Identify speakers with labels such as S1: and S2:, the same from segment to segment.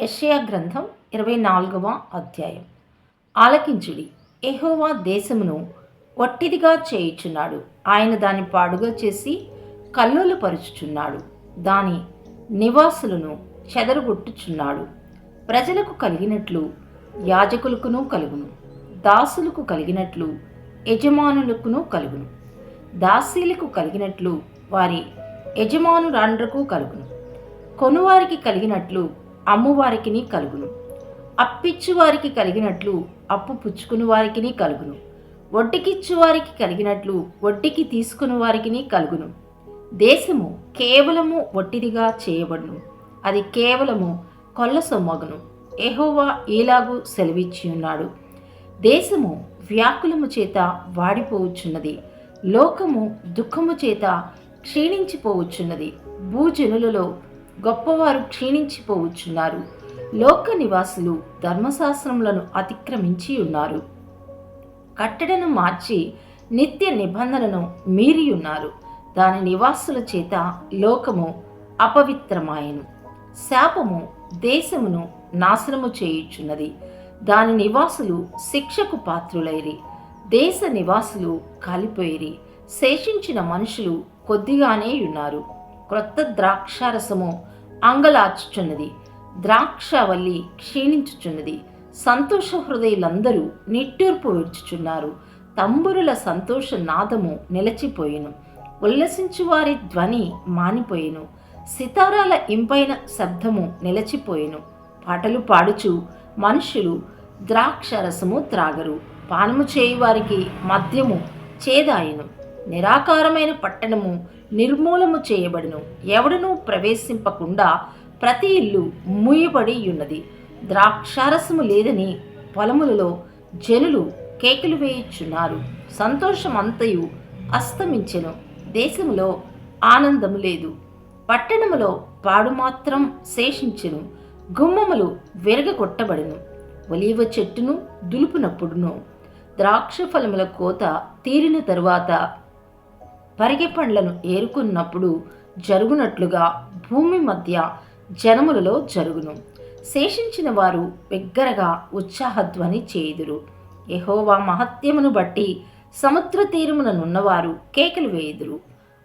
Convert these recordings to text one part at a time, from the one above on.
S1: యషయా గ్రంథం ఇరవై నాలుగవ అధ్యాయం. ఆలకించుడి. ఎహోవా దేశమును ఒట్టిదిగా చేయుచున్నాడు. ఆయన దాన్ని పాడుగా చేసి కల్లోలపరుచుచున్నాడు దాని నివాసులను చెదరగొట్టుచున్నాడు. ప్రజలకు కలిగినట్లు యాజకులకును కలుగును. దాసులకు కలిగినట్లు యజమానులకును కలుగును. దాసీలకు కలిగినట్లు వారి యజమానురాండ్రకు కలుగును. కొనువారికి కలిగినట్లు అమ్మువారికిని కలుగును. అప్పిచ్చు వారికి కలిగినట్లు అప్పు పుచ్చుకుని వారికిని కలుగును. వడ్డీకిచ్చు వారికి కలిగినట్లు వడ్డీకి తీసుకుని వారికిని కలుగును. దేశము కేవలము వట్టిదిగా చేయబడును. అది కేవలము కొల్ల సొమ్మగును. ఎహోవా ఈలాగు సెలవిచ్చి ఉన్నాడు దేశము వ్యాకులము చేత వాడిపోవచ్చున్నది. లోకము దుఃఖము చేత క్షీణించిపోవచ్చున్నది. భూజనులలో గొప్పవారు క్షీణించిపోవచ్చున్నారు. లోక నివాసులు ధర్మశాస్త్రములను అతిక్రమించి ఉన్నారు. కట్టడను మార్చి నిత్య నిబంధనను మీరి ఉన్నారు దాని నివాసుల చేత లోకము అపవిత్రమాయను. శాపము దేశమును నాశనము చేయుచున్నది. దాని నివాసులు శిక్షకు పాత్రులైరి. దేశ నివాసులు కాలిపోయిరి. శేషించిన మనుషులు కొద్దిగానే ఉన్నారు. క్రొత్త ద్రాక్షారసము అంగలార్చుచున్నది. ద్రాక్షవల్లి క్షీణించుచున్నది. సంతోష హృదయులందరూ నిట్టూర్పు విడుచుచున్నారు. తంబురుల సంతోష నాదము నిలచిపోయిను. ఉల్లసించు వారి ధ్వని మానిపోయిను. సితారాల ఇంపైన శబ్దము నిలచిపోయిను. పాటలు పాడుచు మనుషులు ద్రాక్షరసము త్రాగరు. పానము చేయువారికి మద్యము చేదాయను. నిరాకారమైన పట్టణము నిర్మూలము చేయబడును. ఎవడనూ ప్రవేశింపకుండా ప్రతి ఇల్లు మూయబడి ఉన్నది. ద్రాక్షారసము లేదని పొలములలో జనులు కేకలు వేయుచున్నారు. సంతోషమంతయు అస్తమించెను. దేశములో ఆనందము లేదు. పట్టణములో పాడు మాత్రం శేషించెను. గుమ్మములు విరగగొట్టబడును. ఒలీవ చెట్టును దులుపునప్పుడును. ద్రాక్ష ఫలముల కోత తీరిన తరువాత పరిగె పండ్లను ఏరుకున్నప్పుడు జరుగునట్లుగా భూమి మధ్య జనములలో జరుగును. శేషించిన వారు బిగ్గరగా ఉత్సాహధ్వని చేయుదురు. ఎహోవా మహత్యమును బట్టి సముద్ర తీరముననున్నవారు కేకలు వేయుదురు.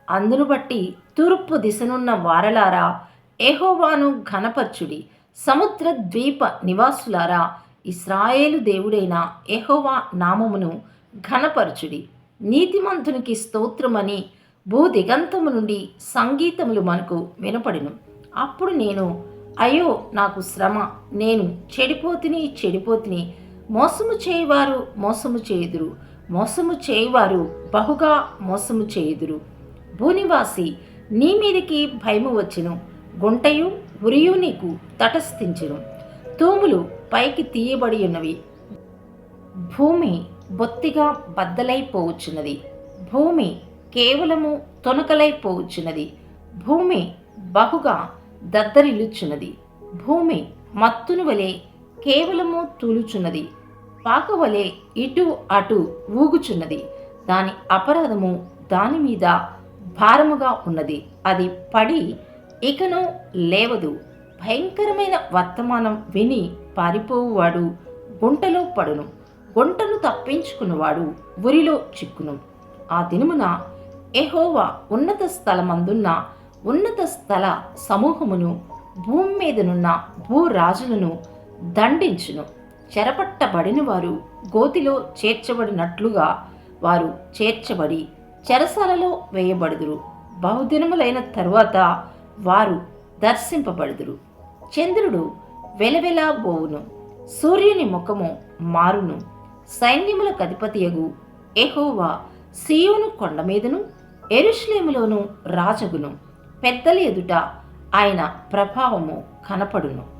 S1: అందును బట్టి తూర్పు దిశనున్న వారలారా ఎహోవాను ఘనపర్చుడి. సముద్ర ద్వీప నివాసులారా ఇస్రాయేలు దేవుడైన ఎహోవా నామమును ఘనపరచుడి. నీతిమంతునికి స్తోత్రమని భూదిగంతము నుండి సంగీతములు మనకు వినపడిను. అప్పుడు నేను అయ్యో నాకు శ్రమ. నేను చెడిపోతిని చెడిపోతిని. మోసము చేయువారు మోసము చేయుదురు. మోసము చేయువారు బహుగా మోసము చేయుదురు. భూనివాసి నీ మీదికి భయము వచ్చును. గుంటయు ఉరియు నీకు తటస్థించును. తూములు పైకి తీయబడి ఉన్నవి. భూమి బొత్తిగా బద్దలైపోవచ్చున్నది. భూమి కేవలము తొనకలైపోవచ్చున్నది. భూమి బహుగా దద్దరిల్లుచున్నది. భూమి మత్తును వలె కేవలము తూలుచున్నది. పాకవలే ఇటు అటు ఊగుచున్నది. దాని అపరాధము దాని మీద భారముగా ఉన్నది. అది పడి ఇకను లేవదు. భయంకరమైన వర్తమానం విని పారిపోవువాడు గుంటలో పడును. గుంటను తప్పించుకున్నవాడు ఉరిలో చిక్కును. ఆ దినమున ఎహోవా ఉన్నత స్థలమందున్న ఉన్నత స్థల సమూహమును భూమి మీదనున్న భూరాజులను దండించును. చెరపట్టబడిన వారు గోతిలో చేర్చబడినట్లుగా వారు చేర్చబడి చెరసాలలో వేయబడుదురు. బహుదినములైన తరువాత వారు దర్శింపబడుదురు. చంద్రుడు వెలవెలా బోవును. సూర్యుని ముఖము మారును. సైన్యముల అధిపతియగు ఎహోవా సియోను కొండ మీదను ఎరుష్లేములోను రాజగును. పెద్దల ఎదుట ఆయన ప్రభావము కనపడును.